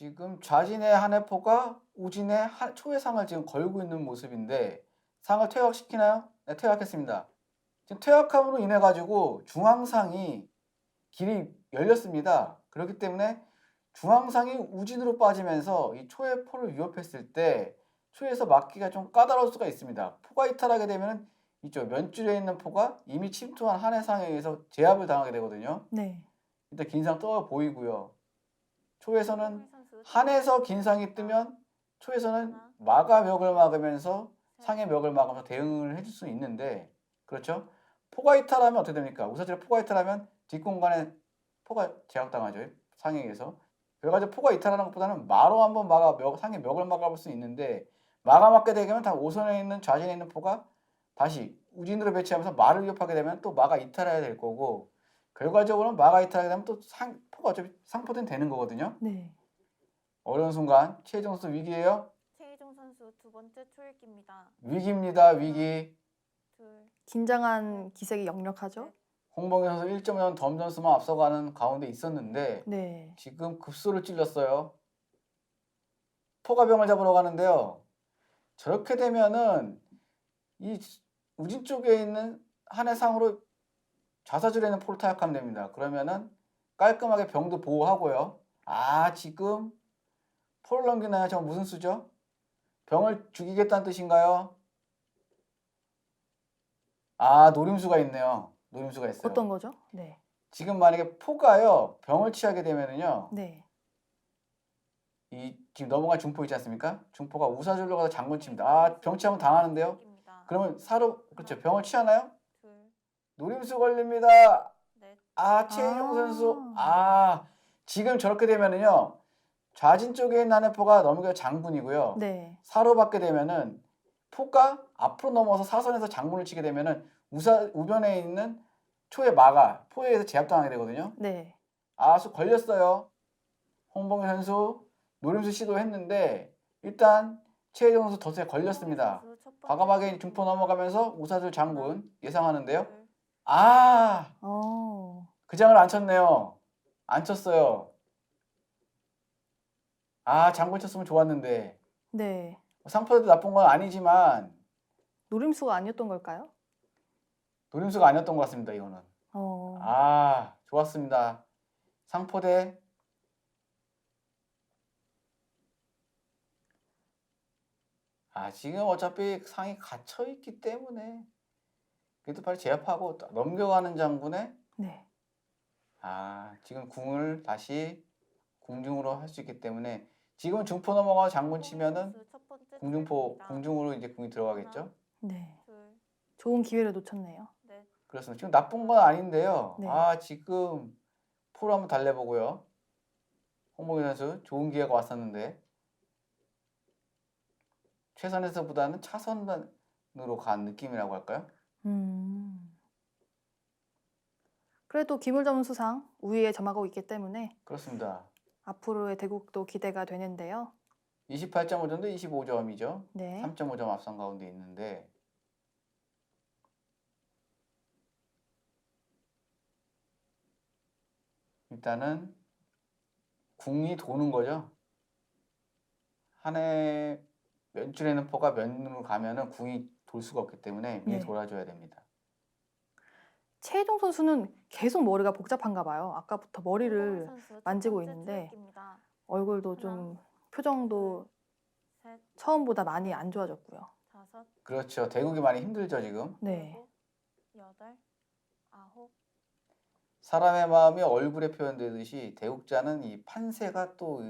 지금 자진의 한해포가 우진의 한- 초회상을 지금 걸고 있는 모습인데 상을 퇴각시키나요? 네, 퇴각했습니다. 지금 퇴각함으로 인해 가지고 중앙상이 길이 열렸습니다. 그렇기 때문에 중앙상이 우진으로 빠지면서 이 초의 포를 위협했을 때 초에서 막기가 좀 까다로울 수가 있습니다. 포가 이탈하게 되면 이쪽 면줄에 있는 포가 이미 침투한 한해상에 의해서 제압을 당하게 되거든요. 네. 일단 긴상 떠 보이고요. 초에서는 한에서 긴 상이 뜨면 초에서는 마가 벽을 막으면서 셋, 상의 벽을 막으면서 대응을 해줄 수 있는데 그렇죠? 포가 이탈하면 어떻게 됩니까? 우사질에 포가 이탈하면 뒷공간에 포가 제압당하죠. 상에 의해서. 그래가지고 포가 이탈하는 것보다는 마로 한번 막아 벽, 상의 벽을 막아볼 수 있는데 마가 맞게 되면 다 오선에 있는 좌진에 있는 포가 다시 우진으로 배치하면서 마를 위협하게 되면 또 마가 이탈해야 될 거고 결과적으로는 마가 이탈하게 되면 또 상, 포가 어차피 상포된 되는 거거든요. 네. 어려운 순간 최종 선수 위기예요. 최희종 선수 두 번째 초읽기입니다. 위기입니다. 위기. 둘, 긴장한 기색이 역력하죠? 홍범희 선수 1.5점 덤 점수만 앞서가는 가운데 있었는데 네. 지금 급소를 찔렀어요. 포가병을 잡으러 가는데요. 저렇게 되면은 이 우진 쪽에 있는 한해상으로 좌사줄에 있는 포를 타격하면 됩니다. 그러면은 깔끔하게 병도 보호하고요. 아 지금 포를 넘기나요? 저 무슨 수죠? 병을 죽이겠다는 뜻인가요? 아 노림수가 있네요. 노림수가 있어요. 어떤 거죠? 네. 지금 만약에 포가요 병을 취하게 되면은요 네. 이 지금 넘어간 중포 있지 않습니까? 중포가 우사줄로 가서 장군 칩니다. 아 병 취하면 당하는데요. 초읽기입니다. 그러면 사로 그렇죠 병을 취하나요? 둘, 노림수 걸립니다. 넷, 아 최인용 아. 선수 아 지금 저렇게 되면은요 좌진 쪽에 있는 한해포가 넘겨 장군이고요. 네. 사로 받게 되면은 포가 앞으로 넘어서 사선에서 장군을 치게 되면은 우사 우변에 있는 초의 마가 포에 의해서 제압당하게 되거든요. 네. 아수 걸렸어요. 홍봉희 선수 노림수 시도했는데 일단 최혜정 선수 덫에 걸렸습니다. 과감하게 중포. 넘어가면서 우사들 장군 예상하는데요. 둘, 아, 어. 그 장을 안 쳤네요. 안 쳤어요. 아, 장군 쳤으면 좋았는데 네. 상포도 나쁜 건 아니지만 노림수가 아니었던 걸까요? 노림수가 아니었던 것 같습니다. 이거는. 어. 아, 좋았습니다. 상포대 아, 지금 어차피 상이 갇혀 있기 때문에 그래도 빨리 제압하고 또 넘겨가는 장군에 네. 아, 지금 궁을 다시 궁중으로 할 수 있기 때문에 지금 중포 넘어가 장군 치면은 초읽기입니다. 궁중으로 이제 궁이 들어가겠죠. 네. 둘, 좋은 기회를 놓쳤네요. 넷, 그렇습니다. 지금 나쁜 건 아닌데요. 네. 아, 지금 포로 한번 달래보고요. 홍봉희 선수 좋은 기회가 왔었는데 최선에서보다는 차선으로 간 느낌이라고 할까요? 음. 그래도 기물점 수상 우위에 점하고 있기 때문에 그렇습니다. 앞으로의 대국도 기대가 되는데요. 28.5점도 25점이죠. 네. 3.5점 앞선 가운데 있는데 일단은 궁이 도는 거죠. 한 해 면줄에는 포가 면으로 가면은 궁이 돌 수가 없기 때문에 미리 네. 돌아줘야 됩니다. 최혜종 선수는 계속 머리가 복잡한가 봐요. 아까부터 머리를 만지고 있는데. 얼굴도 좀 표정도 셋, 처음보다 많이 안 좋아졌고요. 그렇죠. 대국이 많이 힘들죠 지금. 네. 일곱, 여덟, 아홉, 사람의 마음이 얼굴에 표현되듯이 대국자는 이 판세가 또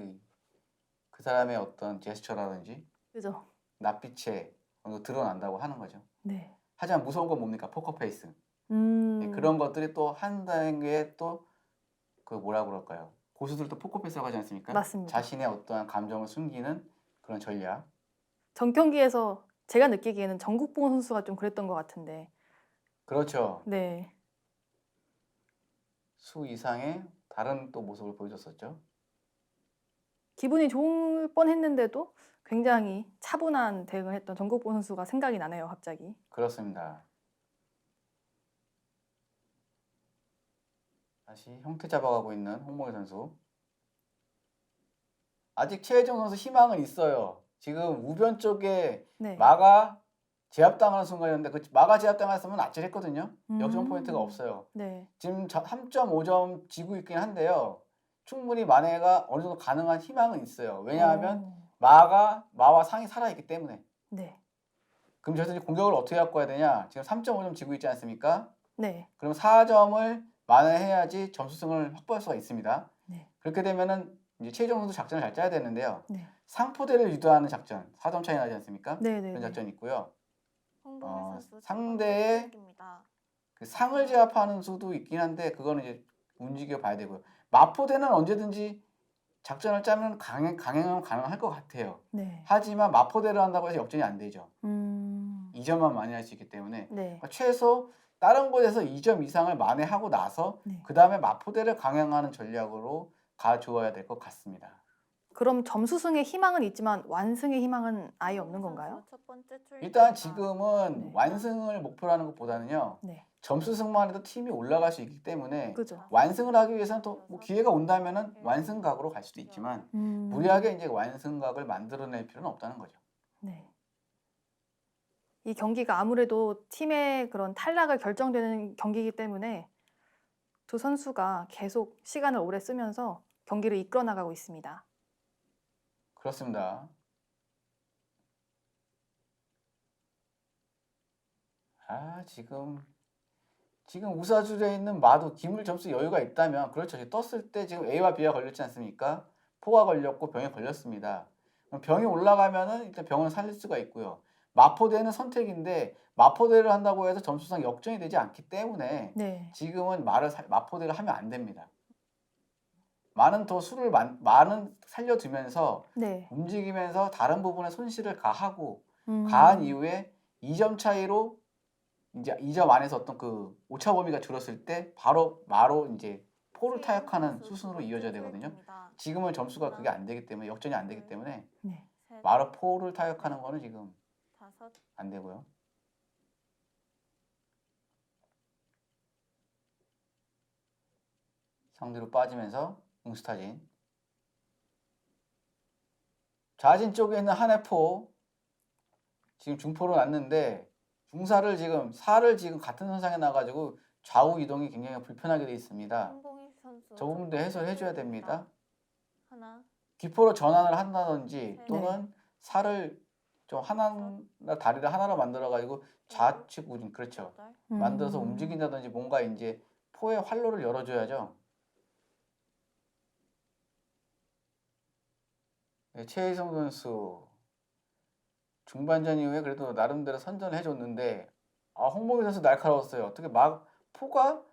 그 사람의 어떤 제스처라든지 그죠? 낯빛에 드러난다고 하는 거죠. 네. 하지만 무서운 건 뭡니까? 포커페이스. 음. 예, 그런 것들이 또 한 단계 또그 뭐라 그럴까요? 고수들도 포커페이스라고 하지 않습니까? 맞습니다. 자신의 어떠한 감정을 숨기는 그런 전략. 전 경기에서 제가 느끼기에는 정국봉 선수가 좀 그랬던 것 같은데. 그렇죠. 네. 수 이상의 다른 또 모습을 보여줬었죠. 기분이 좋을 뻔했는데도 굉장히 차분한 대응을 했던 정국봉 선수가 생각이 나네요, 갑자기. 그렇습니다. 다시 형태 잡아가고 있는 홍몽희 선수. 아직 최혜정 선수 희망은 있어요. 지금 우변 쪽에 네. 마가 제압당하는 순간이었는데 그 마가 제압당했으면 아찔했거든요. 역전 음. 포인트가 없어요. 네. 지금 3.5점 지고 있긴 한데요. 충분히 만회가 어느 정도 가능한 희망은 있어요. 왜냐하면 오. 마가 마와 상이 살아있기 때문에. 네. 그럼 저희서 이제 공격을 어떻게 갖고 해야 되냐? 지금 3.5점 지고 있지 않습니까? 네. 그럼 4점을 만회해야지 점수승을 확보할 수가 있습니다. 네. 그렇게 되면은 이제 최종 선수 작전을 잘 짜야 되는데요. 네. 상포대를 유도하는 작전, 4점 차이 나지 않습니까? 네, 네. 그런 네. 작전이 있고요. 어, 상대의. 그 상을 제압하는 수도 있긴 한데 그거는 이제 움직여 봐야 되고요. 마포대는 언제든지 작전을 짜면 강행 강행은 가능할 것 같아요. 네. 하지만 마포대를 한다고 해서 역전이 안 되죠. 음. 2점만 많이 할 수 있기 때문에 네. 그러니까 최소 다른 곳에서 2점 이상을 만회하고 나서 네. 그 다음에 마포대를 강행하는 전략으로 가져와야 될 것 같습니다. 그럼 점수승의 희망은 있지만 완승의 희망은 아예 없는 건가요? 첫 번째. 일단 지금은 네. 완승을 목표로 하는 것보다는요. 네. 점수 승만 해도 팀이 올라갈 수 있기 때문에 그죠. 완승을 하기 위해서는 또뭐 기회가 온다면은 완승각으로 갈 수도 있지만 음. 무리하게 이제 완승각을 만들어낼 필요는 없다는 거죠. 네. 이 경기가 아무래도 팀의 그런 탈락을 결정되는 경기이기 때문에 두 선수가 계속 시간을 오래 쓰면서 경기를 이끌어 나가고 있습니다. 그렇습니다. 아 지금 지금 우사줄에 있는 마도 기물 점수 여유가 있다면 그렇죠. 떴을 때 지금 A와 B가 걸렸지 않습니까? 포가 걸렸고 병에 걸렸습니다. 병이 올라가면은 일단 병을 살릴 수가 있고요. 마포대는 선택인데 마포대를 한다고 해서 점수상 역전이 되지 않기 때문에 네. 지금은 말을 살- 마포대를 하면 안 됩니다. 많은 더 수를 많, 많은 살려두면서 네. 움직이면서 다른 부분에 손실을 가하고 음. 가한 이후에 2점 차이로 이제 2점 안에서 어떤 그 오차 범위가 줄었을 때 바로 마로 이제 포를 최희정 타격하는 수순으로 이어져야 되거든요. 지금은 점수가 그게 안 되기 때문에 역전이 안 되기 때문에 네. 셋, 마로 포를 타격하는 거는 지금 다섯, 안 되고요. 상대로 빠지면서 응스타진 좌진 쪽에 있는 한해포 지금 중포로 놨는데 중사를 지금 사를 지금 같은 선상에 놔가지고 좌우 이동이 굉장히 불편하게 돼 있습니다. 저 부분도 해줘야 초입니다. 됩니다. 하나, 기포로 전환을 한다든지 네. 또는 살을 좀 하나 다리를 하나로 만들어 가지고 좌측 우진 그렇죠. 여덟, 만들어서 음. 움직인다든지 뭔가 이제 포의 활로를 열어줘야죠. 네, 최희성 선수 중반전 이후에 그래도 나름대로 선전을 해줬는데 아 홍범희 선수 날카로웠어요. 어떻게 막 포가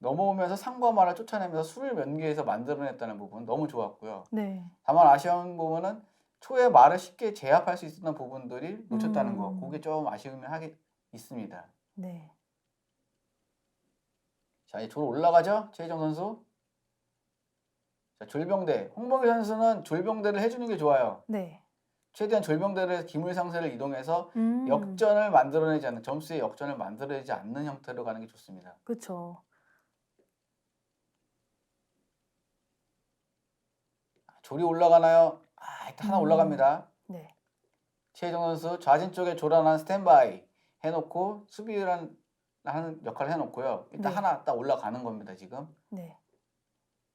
넘어오면서 상과 말을 쫓아내면서 수를 연계해서 만들어냈다는 부분 너무 좋았고요. 네. 다만 아쉬운 부분은 초에 말을 쉽게 제압할 수 있었던 부분들이 놓쳤다는 거. 음. 그게 좀 아쉬움이 하게 있습니다. 네. 자, 이제 졸 올라가죠? 최희정 선수. 자, 졸병대. 홍범기 선수는 졸병대를 해주는 게 좋아요. 네. 최대한 졸병대를 기물 상세를 이동해서 음. 역전을 만들어내지 않는 점수의 역전을 만들어내지 않는 형태로 가는 게 좋습니다. 그렇죠. 졸이 올라가나요? 아, 일단 하나 음. 올라갑니다. 네. 최희정 선수 좌진 쪽에 조란한 스탠바이 해놓고 수비를 하는 역할을 해놓고요. 일단 네. 하나 딱 올라가는 겁니다. 지금 네.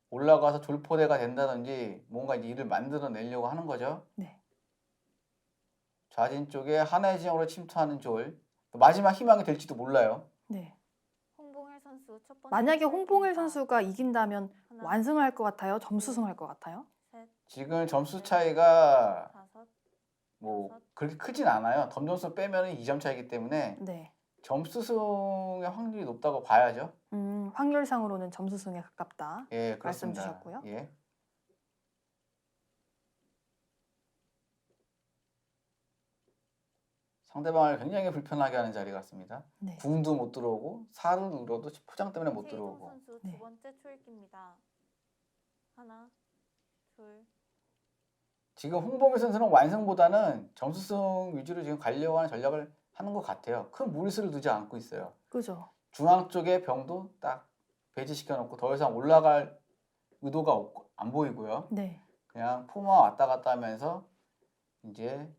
올라가서 졸포대가 된다든지 뭔가 이제 일을 만들어내려고 하는 거죠. 네. 좌진 쪽에 하나의 지형으로 침투하는 졸 마지막 희망이 될지도 몰라요. 네. 홍봉일 선수 첫 번째 만약에 홍봉일. 선수가 이긴다면 하나, 완승을 할것 같아요? 점수승을 할것 같아요? 셋, 지금 점수 차이가 다섯, 뭐 그렇게 크진 않아요. 덤점수 빼면 2점 차이기 때문에 네. 점수승의 확률이 높다고 봐야죠. 음, 확률상으로는 점수승에 가깝다. 예, 말씀 그렇습니다. 주셨고요. 예. 상대방을 굉장히 불편하게 하는 자리 같습니다. 네. 궁도 못 들어오고 살을 눌러도 포장 때문에 못 들어오고. 선수 네. 두 번째 초입니다. 하나, 둘, 지금 홍범희 선수는 완승보다는 점수승 위주로 지금 가려고 하는 전략을 하는 것 같아요. 큰 무리수를 두지 않고 있어요. 그죠. 중앙 쪽에 병도 딱 배치시켜 놓고 더 이상 올라갈 의도가 없고 안 보이고요. 네. 그냥 포마 왔다 갔다 하면서 이제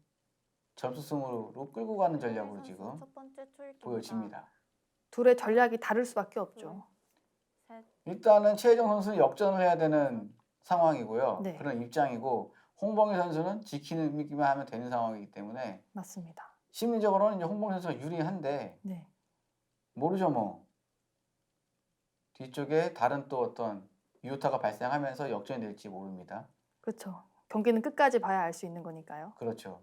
점수 승으로 끌고 가는 전략으로 지금 첫 번째. 보여집니다. 둘의 전략이 다를 수밖에 없죠. 셋. 일단은 최혜정 선수는 역전을 해야 되는 상황이고요. 네. 그런 입장이고 홍범희 선수는 지키는 기만 하면 되는 상황이기 때문에 맞습니다. 심리적으로는 이제 홍범희 선수가 유리한데 네. 모르죠 뭐 뒤쪽에 다른 또 어떤 유효타가 발생하면서 역전이 될지 모릅니다. 그렇죠. 경기는 끝까지 봐야 알 수 있는 거니까요. 그렇죠.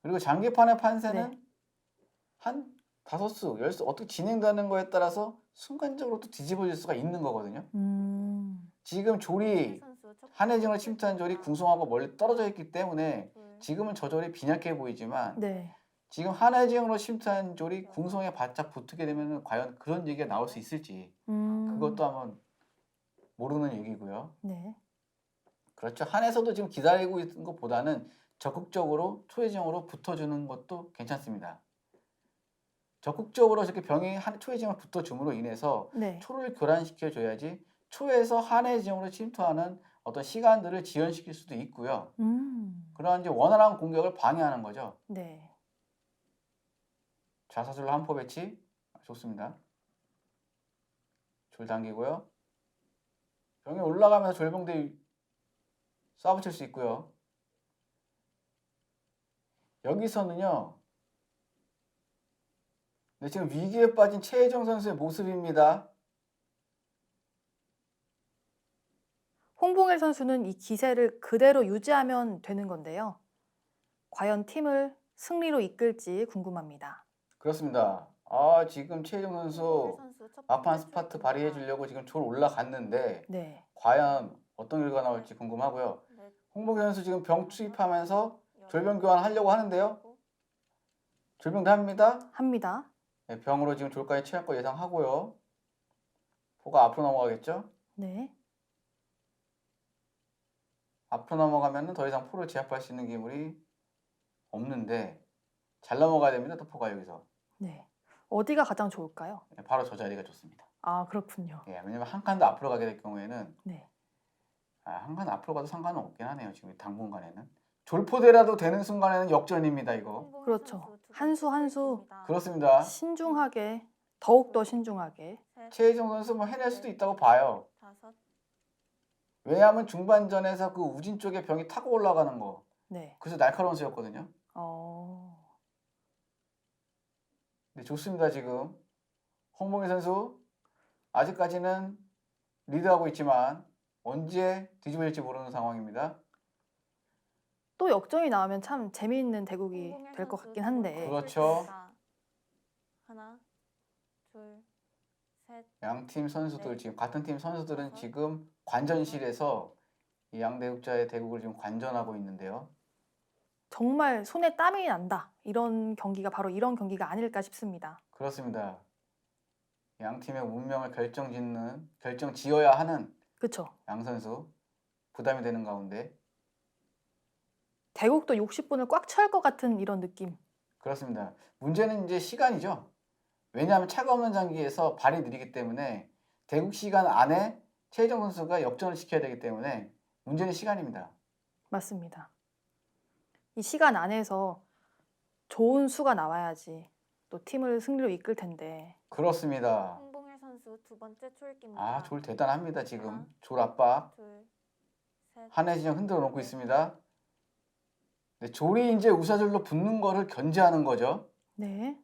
그리고 장기판의 판세는 네. 한 다섯 수, 열 수 어떻게 진행되는 거에 따라서 순간적으로 또 뒤집어질 수가 있는 거거든요. 음. 지금 조리 한혜진을 침투한 조리 초읽기입니다. 궁성하고 멀리 떨어져 있기 때문에 둘, 지금은 저 조리 빈약해 보이지만 네. 지금 한혜진으로 침투한 조리 궁성에 바짝 붙게 되면 과연 그런 얘기가 나올 수 있을지 음. 그것도 한번 모르는 얘기고요. 네. 그렇죠. 한에서도 지금 기다리고 있는 것보다는 적극적으로 초혜정으로 붙어주는 것도 괜찮습니다. 적극적으로 이렇게 병이 한 초혜정을 붙어줌으로 인해서 네. 초를 교란시켜 줘야지 초에서 한혜정으로 침투하는 어떤 시간들을 지연시킬 수도 있고요. 음. 그러한 이제 원활한 공격을 방해하는 거죠. 네. 좌사슬로 한포 배치 좋습니다. 줄 당기고요. 병이 올라가면서 졸병대 쏴붙일 수 있고요. 여기서는요. 네, 지금 위기에 빠진 최혜정 선수의 모습입니다. 홍봉일 선수는 이 기세를 그대로 유지하면 되는 건데요. 과연 팀을 승리로 이끌지 궁금합니다. 그렇습니다. 아 지금 홍범일 선수 막판 스파트. 발휘해 주려고 지금 졸 올라갔는데 네. 과연 어떤 결과가 나올지 궁금하고요. 넷, 홍봉일 선수 지금 병 투입하면서 여섯, 졸병 교환 하려고 하는데요. 일곱, 졸병도 합니다. 합니다. 네, 병으로 지금 졸까지 취할 거 예상하고요. 포가 앞으로 넘어가겠죠? 네. 앞으로 넘어가면 더 이상 포를 제압할 수 있는 기물이 없는데 잘 넘어가야 됩니다. 또 포가 여기서 네. 어디가 가장 좋을까요? 네, 바로 저 자리가 좋습니다. 아, 그렇군요. 예, 왜냐면 한 칸 더 앞으로 가게 될 경우에는 네. 아, 한 칸 앞으로 가도 상관은 없긴 하네요. 지금 당분간에는 졸포대라도 되는 순간에는 역전입니다. 이거 그렇죠. 한 수 한 수. 그렇습니다. 신중하게 더욱 더 신중하게. 셋, 최혜정 선수 뭐 해낼 수도 있다고 봐요. 다섯, 왜냐하면 중반전에서 그 우진 쪽에 병이 타고 올라가는 거 네. 그래서 날카로운 수였거든요. 어. 네, 좋습니다 지금 홍봉희 선수 아직까지는 리드하고 있지만 언제 뒤집어질지 모르는 상황입니다. 또 역전이 나오면 참 재미있는 대국이 될 것 같긴 두 한데. 그렇죠. 하나, 둘, 셋, 양 팀 선수들 네. 지금 같은 팀 선수들은 다섯. 지금 관전실에서 이 양 대국자의 대국을 지금 관전하고 있는데요. 정말 손에 땀이 난다. 이런 경기가 바로 이런 경기가 아닐까 싶습니다. 그렇습니다. 양 팀의 운명을 결정짓는 결정 지어야 하는 그렇죠. 양 선수 부담이 되는 가운데 대국도 60분을 꽉 채울 것 같은 이런 느낌. 그렇습니다. 문제는 이제 시간이죠. 왜냐하면 차가 없는 장기에서 발이 느리기 때문에 대국 시간 안에 최혜정 선수가 역전을 시켜야 되기 때문에 문제는 시간입니다. 맞습니다. 이 시간 안에서 좋은 수가 나와야지 또 팀을 승리로 이끌 텐데. 그렇습니다. 홍봉일 선수 두 번째 초읽기입니다. 아, 졸 대단합니다, 지금. 하나. 졸. 둘, 셋, 한혜진영 흔들어 놓고 있습니다. 네, 졸이 이제 우사줄로 붙는 거를 견제하는 거죠. 네.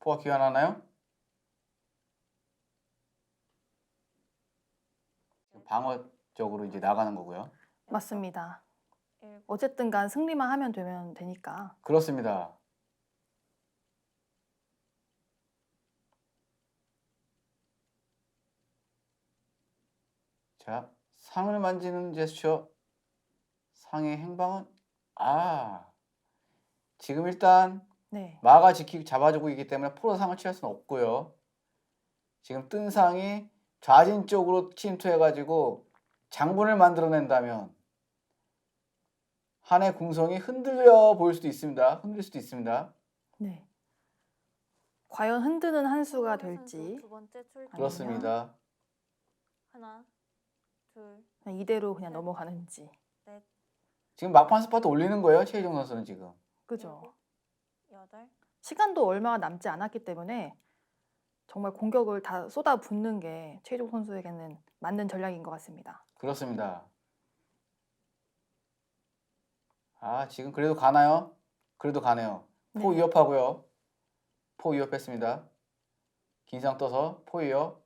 포화 기환하나요? 방어적으로 이제 나가는 거고요. 맞습니다. 어쨌든 간 승리만 하면 되면 되니까. 그렇습니다. 자, 상을 만지는 제스처. 상의 행방은 아 지금 일단 네. 마가 지키고 잡아주고 있기 때문에 포로 상을 취할 수는 없고요. 지금 뜬 상이 좌진 쪽으로 침투해가지고 장군을 만들어낸다면 한해 궁성이 흔들려 보일 수도 있습니다. 흔들 수도 있습니다. 네. 과연 흔드는 한 수가 될지. 두 번째 초읽기입니다. 그렇습니다. 하나, 둘, 그냥 이대로 그냥 넘어가는지. 넷, 지금 막판 스파트 올리는 거예요, 최희정 선수는 지금. 그죠? 일곱, 여덟, 시간도 얼마 남지 않았기 때문에 정말 공격을 다 쏟아붓는 게 최종 선수에게는 맞는 전략인 것 같습니다. 그렇습니다. 아, 지금 그래도 가나요? 그래도 가네요. 포 네. 위협하고요. 포 위협했습니다. 긴상 떠서 포 위협.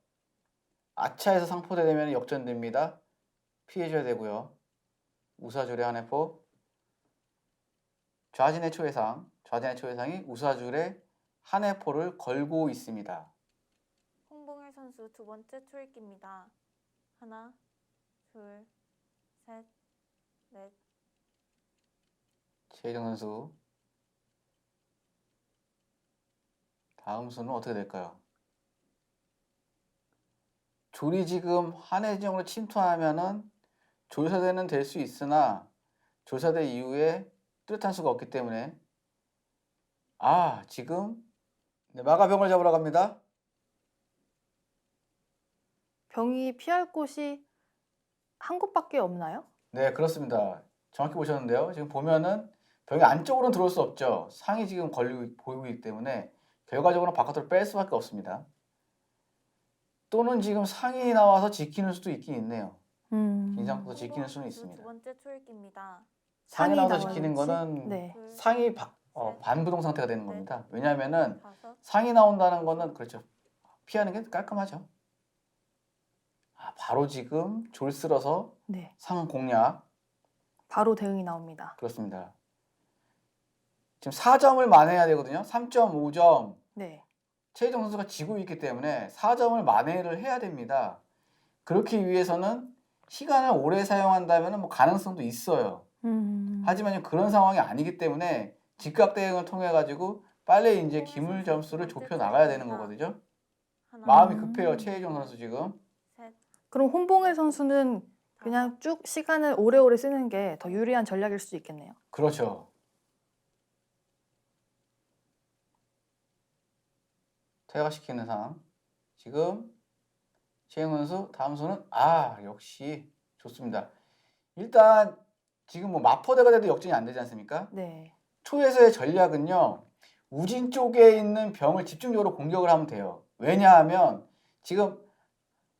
아차에서 상포대 되면 역전됩니다. 피해줘야 되고요. 우사줄의 한 해 포. 좌진의 초회상. 좌진의 초회상이 우사줄의 한 해 포를 걸고 있습니다. 선수 두 번째 초읽기입니다. 하나, 둘, 셋, 넷, 최희정 선수. 다음 수는 어떻게 될까요? 졸이 지금 한해 지역으로 침투하면은 조사대는 될 수 있으나 조사대 이후에 뚜렷한 수가 없기 때문에 아 지금 네, 마가병을 잡으러 갑니다. 병이 피할 곳이 한 곳밖에 없나요? 네 그렇습니다. 정확히 보셨는데요. 지금 보면은 병이 안쪽으로는 들어올 수 없죠. 상이 지금 걸리고 보이고 있기 때문에 결과적으로 바깥으로 뺄 수밖에 없습니다. 또는 지금 상이 나와서 지키는 수도 있긴 있네요. 음. 긴장도 지키는 수는 있습니다. 두 번째 초읽기입니다. 상이 나와서. 지키는 거는 네. 둘, 상이 바- 어, 셋, 반부동 상태가 되는 넷, 겁니다. 왜냐하면은 다섯, 상이 나온다는 거는 그렇죠. 피하는 게 깔끔하죠. 아, 바로 지금 졸 쓸어서 네. 상 공략 바로 대응이 나옵니다. 그렇습니다. 지금 4점을 만회해야 되거든요. 3.5점 네. 최희정 선수가 지고 있기 때문에 4점을 만회를 해야 됩니다. 그렇기 위해서는 시간을 오래 사용한다면 뭐 가능성도 있어요. 음. 하지만 그런 상황이 아니기 때문에 즉각 대응을 통해 가지고 빨리 이제 기물 점수를 좁혀 나가야 되는 거거든요. 마음이 음. 급해요 최희정 선수 지금. 셋, 그럼 홍봉일 선수는 그냥 쭉 시간을 오래오래 쓰는 게 더 유리한 전략일 수도 있겠네요. 그렇죠. 퇴각시키는 상황. 지금 최영 선수 다음 수는 아 역시 좋습니다. 일단 지금 뭐 마포대가 돼도 역전이 안 되지 않습니까? 네. 초에서의 전략은요 우진 쪽에 있는 병을 집중적으로 공격을 하면 돼요. 왜냐하면 지금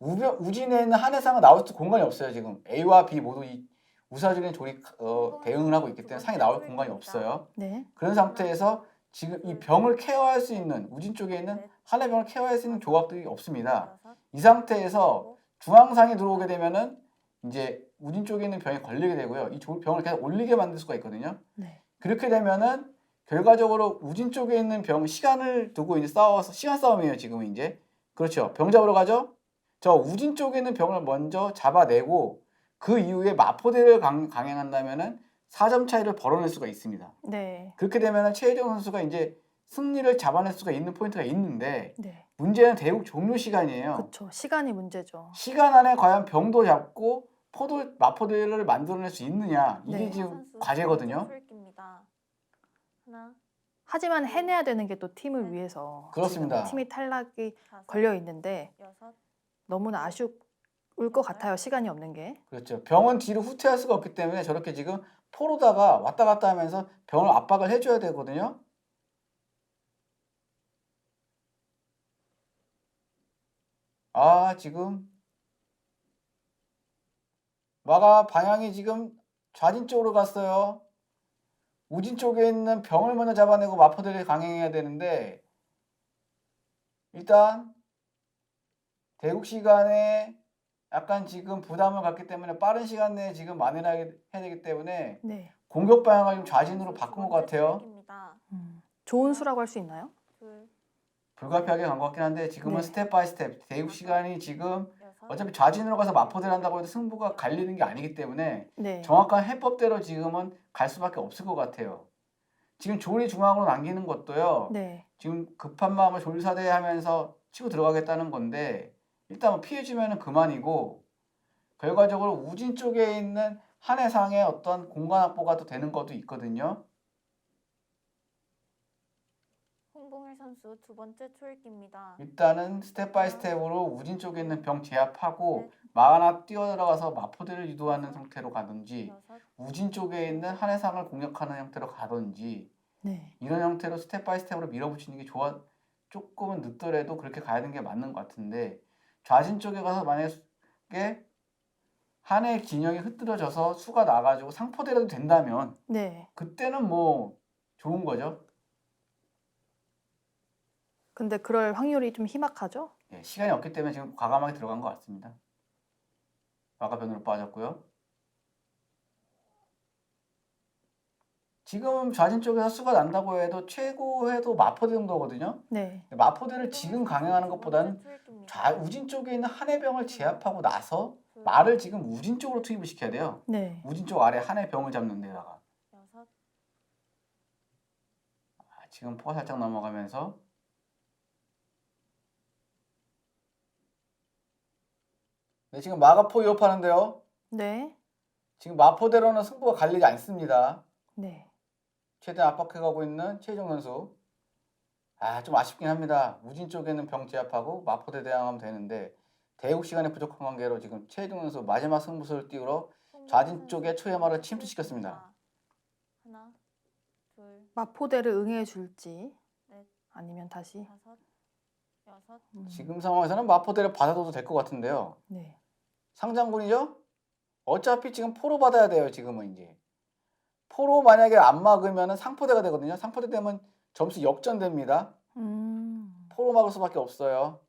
우병, 우진에 있는 한해상은 나올 수 공간이 없어요. 지금 A와 B 모두 이 우사적인 조리 어, 대응을 하고 있기 때문에 상이 나올 공간이 없어요. 네. 그런 상태에서 지금 이 병을 케어할 수 있는 우진 쪽에 있는 한해 병을 케어할 수 있는 조합들이 없습니다. 이 상태에서 중앙상이 들어오게 되면은 이제 우진 쪽에 있는 병이 걸리게 되고요. 이 조- 병을 계속 올리게 만들 수가 있거든요. 네. 그렇게 되면은 결과적으로 우진 쪽에 있는 병 시간을 두고 이제 싸워서 시간 싸움이에요 지금 이제 그렇죠 병 잡으러 가죠 저 우진 쪽에 있는 병을 먼저 잡아내고 그 이후에 마포대를 강, 강행한다면은 4점 차이를 벌어낼 수가 있습니다 네. 그렇게 되면은 최혜정 선수가 이제 승리를 잡아낼 수가 있는 포인트가 있는데 네. 문제는 대국 종료 시간이에요 그렇죠. 시간이 문제죠. 시간 안에 과연 병도 잡고 포도 마포대를 만들어낼 수 있느냐 이게 네. 홍 지금 과제거든요. 하나, 하지만 해내야 되는 게 또 팀을 위해서 그렇습니다. 지금 팀이 탈락이 다섯, 걸려 있는데 여섯, 너무나 아쉬울 것 같아요. 시간이 없는 게. 그렇죠. 병은 뒤로 후퇴할 수가 없기 때문에 저렇게 지금 포로다가 왔다 갔다 하면서 병을 압박을 해줘야 되거든요. 아, 지금 마가 방향이 지금 좌진 쪽으로 갔어요. 우진 쪽에 있는 병을 먼저 잡아내고 마포대를 강행해야 되는데 일단 대국 시간에 약간 지금 부담을 갖기 때문에 빠른 시간 내에 지금 만회를 하게- 해야 되기 때문에 네. 공격 방향을 좀 좌진으로 두 바꾼 것 같아요. 음. 좋은 수라고 할 수 있나요? 둘, 불가피하게 간 것 같긴 한데 지금은 네. 스텝 바이 스텝 대국 시간이 지금 어차피 좌진으로 가서 마포대를 한다고 해도 승부가 갈리는 게 아니기 때문에 네. 정확한 해법대로 지금은 갈 수밖에 없을 것 같아요. 지금 조리 중앙으로 남기는 것도요. 네. 지금 급한 마음을 조리사대 하면서 치고 들어가겠다는 건데 일단 뭐 피해주면 그만이고 결과적으로 우진 쪽에 있는 한 해상의 어떤 공간 확보가 또 되는 것도 있거든요. 홍봉일 선수 두 번째 초읽기입니다. 일단은 스텝 바이 스텝으로 우진 쪽에 있는 병 제압하고 네. 막 하나 뛰어들어가서 마포대를 유도하는 형태로 가든지 여섯, 우진 쪽에 있는 한 해상을 공략하는 형태로 가든지 네. 이런 형태로 스텝 바이 스텝으로 밀어붙이는 게 좋아 조금은 늦더라도 그렇게 가야 되는 게 맞는 것 같은데 좌진 쪽에 가서 만약에 한해 균형이 흐트러져서 수가 나가지고 상포대라도 된다면 네. 그때는 뭐 좋은 거죠. 근데 그럴 확률이 좀 희박하죠? 예, 시간이 없기 때문에 지금 과감하게 들어간 것 같습니다. 마가변으로 빠졌고요. 지금 좌진 쪽에서 수가 난다고 해도 최고 해도 마포대 정도거든요. 네. 마포대를 지금 강행하는 두 것보다는. 좌 우진 쪽에 있는 한해병을 제압하고 나서 둘, 말을 지금 우진 쪽으로 투입을 시켜야 돼요. 네. 우진 쪽 아래 한해병을 잡는 데다가 아, 지금 포가 살짝 넘어가면서 네, 지금 마가포 위협하는데요. 네. 지금 마포대로는 승부가 갈리지 않습니다. 네. 최대한 압박해가고 있는 최종 선수. 아, 좀 아쉽긴 합니다. 우진 쪽에는 병 제압하고 마포대 대항하면 되는데 대국 시간이 부족한 관계로 지금 최종 선수 마지막 승부수를 띄우러 홍봉일 좌진 선수 쪽에 번째 침투시켰습니다. 하나, 둘, 마포대를 응해 줄지 넷. 아니면 다시 다섯, 여섯, 음, 지금 상황에서는 마포대를 받아둬도 될 것 같은데요. 네. 상장군이죠? 어차피 지금 포로 받아야 돼요, 지금은 이제. 포로 만약에 안 막으면 상포대가 되거든요. 상포대 되면 점수 역전됩니다. 음. 포로 막을 수밖에 없어요.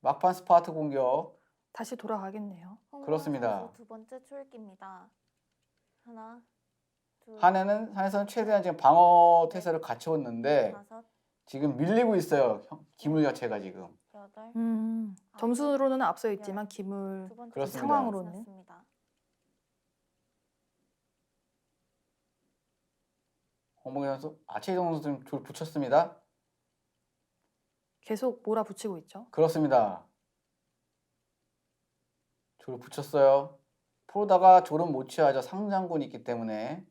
막판 스파트 공격. 다시 돌아가겠네요. 그렇습니다. 두 번째 초읽기입니다. 하나, 둘, 한해는 한해서는 최대한 지금 방어 태세를 갖춰왔는데 다섯, 지금 밀리고 있어요. 형- 기물 자체가 지금. 여덟, 음. 점수로는 앞서 있지만 기물 두 번째 그렇습니다. 상황으로는. 지났습니다. 홍봉희 선수, 아 최종 선수 줄 붙였습니다. 계속 몰아붙이고 있죠. 그렇습니다. 졸을 붙였어요. 프로다가 졸은 못 취하죠. 상장군이 있기 때문에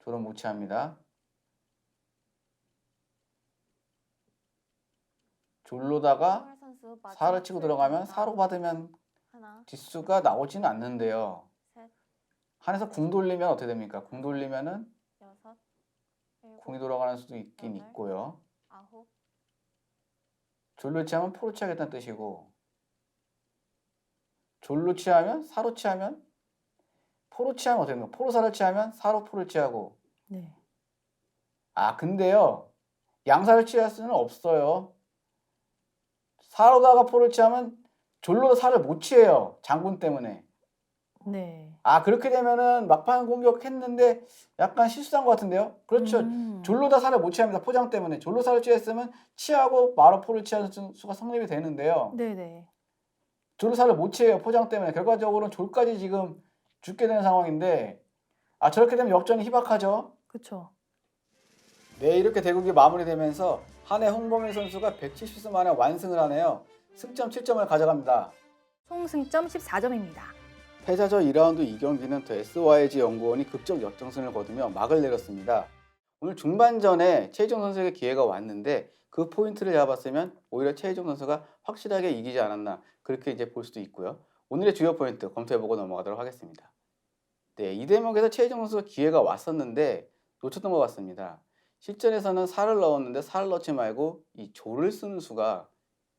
졸은 못 취합니다. 졸로다가 홍봉일 선수 마지막 사를 치고 들어가면 초읽기입니다. 사로 받으면 하나, 뒷수가 나오지는 않는데요. 셋, 한에서 궁 돌리면 어떻게 됩니까? 궁 돌리면은 궁이 돌아가는 수도 있긴 여덟. 있고요. 아홉, 졸로 취하면 포로 취하겠다는 뜻이고 졸로 취하면 사로 취하면 포로 취하면 어떻게 됩니까? 포로 사를 취하면 사로 포를 취하고 네. 아 근데요 양사를 취할 수는 없어요. 사로다가 포를 취하면 졸로 사를 못 취해요. 장군 때문에. 네. 아 그렇게 되면은 막판 공격했는데 약간 실수한 것 같은데요. 그렇죠. 음. 졸로다 살을 못 취합니다. 포장 때문에. 졸로 살을 취했으면 취하고 마로포를 취하는 수- 수가 성립이 되는데요. 네네. 졸로 살을 못 취해요. 포장 때문에. 결과적으로는 졸까지 지금 죽게 되는 상황인데 아 저렇게 되면 역전이 희박하죠. 그쵸. 네 이렇게 대국이 마무리되면서 한해 홍범일 선수가 170수 만에 완승을 하네요. 승점 7점을 가져갑니다. 총 승점 14점입니다. 패자저 2라운드 2경기는 더 SYG 연구원이 극적 역전승을 거두며 막을 내렸습니다. 오늘 중반전에 최희종 선수에게 기회가 왔는데 그 포인트를 잡았으면 오히려 최희종 선수가 확실하게 이기지 않았나 그렇게 이제 볼 수도 있고요. 오늘의 주요 포인트 검토해보고 넘어가도록 하겠습니다. 네, 이 대목에서 최희종 선수가 기회가 왔었는데 놓쳤던 것 같습니다. 실전에서는 살을 넣었는데 살을 넣지 말고 이 조를 쓰는 수가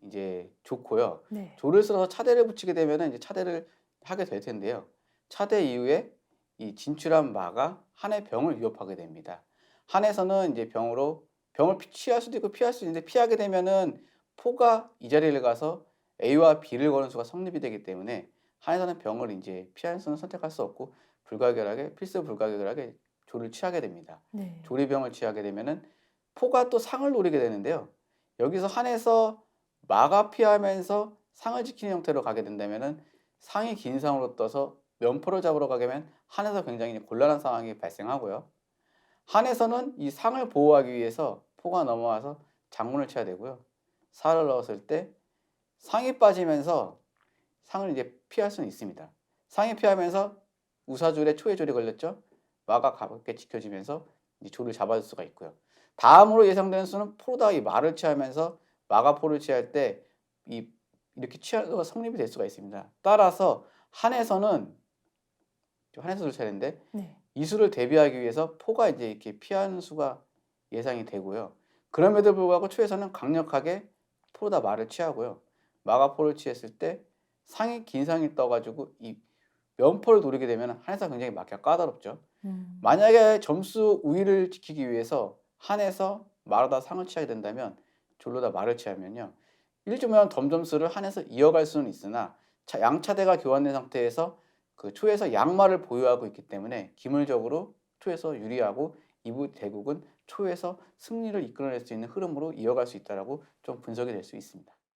이제 좋고요. 네. 조를 쓸어서 차대를 붙이게 되면 이제 차대를 하게 될 텐데요. 차대 이후에 이 진출한 마가 한의 병을 위협하게 됩니다. 한에서는 이제 병으로 병을 피- 취할 수도 있고 피할 수 있는데 피하게 되면은 포가 이 자리를 가서 A와 B를 거는 수가 성립이 되기 때문에 한에서는 병을 이제 피할 수는 선택할 수 없고 불가결하게 필수 불가결하게 조를 취하게 됩니다. 네. 조리병을 취하게 되면은 포가 또 상을 노리게 되는데요. 여기서 한에서 마가 피하면서 상을 지키는 형태로 가게 된다면은 상이 긴 상으로 떠서 면포를 잡으러 가게 되면 한에서 굉장히 곤란한 상황이 발생하고요. 한에서는 이 상을 보호하기 위해서 포가 넘어와서 장문을 쳐야 되고요. 살을 넣었을 때 상이 빠지면서 상을 이제 피할 수는 있습니다. 상이 피하면서 우사줄에 초회줄이 걸렸죠. 마가 가볍게 지켜지면서 이제 조를 잡아줄 수가 있고요. 다음으로 예상되는 수는 포로다가 이 말을 취하면서 마가 포를 취할 때 이 이렇게 취하는 수가 성립이 될 수가 있습니다. 따라서 한에서는 한에서를 쳐야 되는데 네. 이 수를 대비하기 위해서 포가 이제 이렇게 피하는 수가 예상이 되고요. 그럼에도 불구하고 초에서는 강력하게 포로다 말을 취하고요. 마가포를 취했을 때 상이 긴 상이 떠가지고 이 면포를 노리게 되면 한에서 굉장히 막기가 까다롭죠. 음. 만약에 점수 우위를 지키기 위해서 한에서 말하다 상을 취하게 된다면 졸로다 말을 취하면요. 1주면 덤점수를 한에서 이어갈 수는 있으나 차- 양차대가 교환된 상태에서 그 초에서 양말을 보유하고 있기 때문에 기물적으로 초에서 유리하고 이부 대국은 초에서 승리를 이끌어낼 수 있는 흐름으로 이어갈 수 있다라고 좀 분석이 될 수 있습니다.